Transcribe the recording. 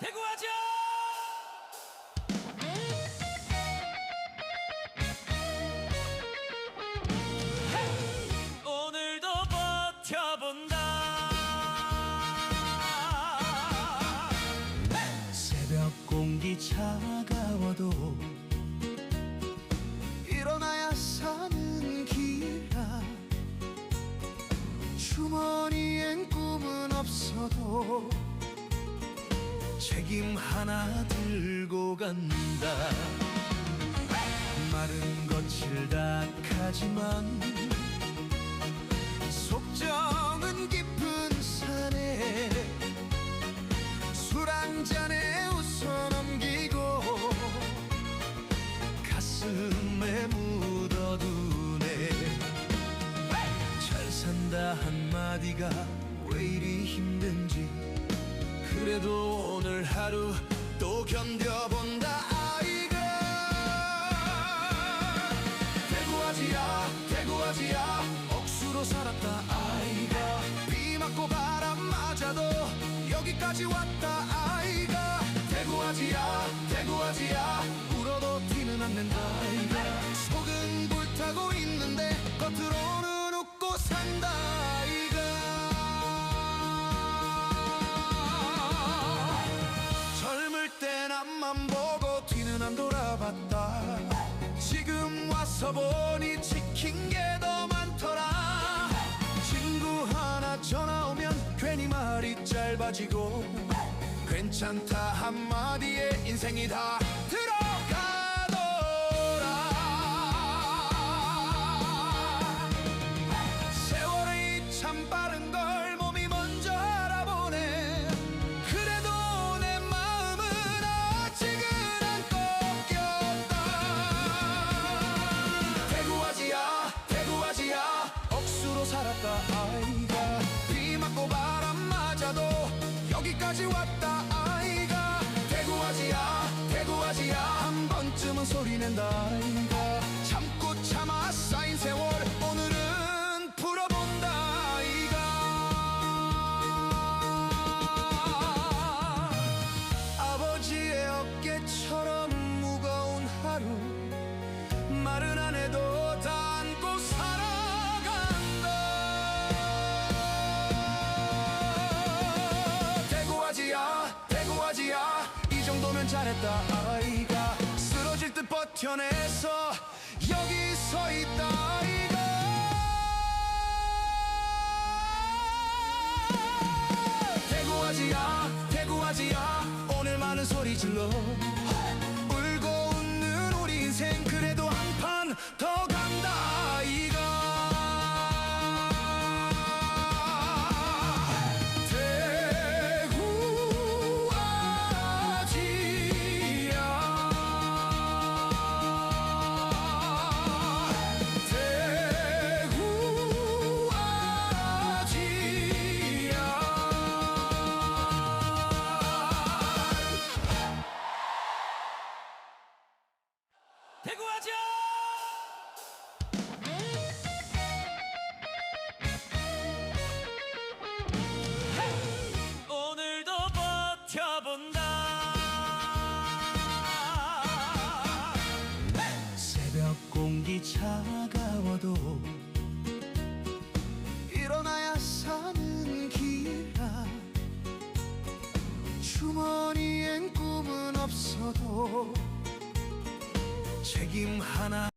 대구하자 책임 하나 들고 간다. 마른 거칠 닭하지만 속정은 깊은 산에 술 한 잔에 웃어 넘기고 가슴에 묻어두네. 잘 산다 한마디가 왜 이리 힘든지 그래도 오늘 하루 또 견뎌본다 아이가. 대구아지야 대구아지야 억수로 살았다 아이가. 비 맞고 바람 맞아도 여기까지 왔다 아이가. 대구아지야 대구아지야 울어도 티는 안 낸다 아이가. 속은 불타고 있는데 겉으로 앞만 보고 뒤는 안 돌아봤다. 지금 와서 보니 지킨 게 더 많더라. 친구 하나 전화 오면 괜히 말이 짧아지고 괜찮다 한마디에 인생이 다 소리낸다 아이가. 참고 참아 쌓인 세월 오늘은 풀어본다 아이가. 아버지의 어깨처럼 무거운 하루 말은 안 해도 다 안고 살아간다. 대구아지야 대구아지야 이 정도면 잘했다 버텨내서 여기 서 있다 아이가. 대구아지야 대구아지야. 오늘 많은 소리 질러 대구하자 오늘도 버텨본다. 새벽 공기 차가워도 일어나야 사는 기라. 주머니엔 꿈은 없어도 책임 하나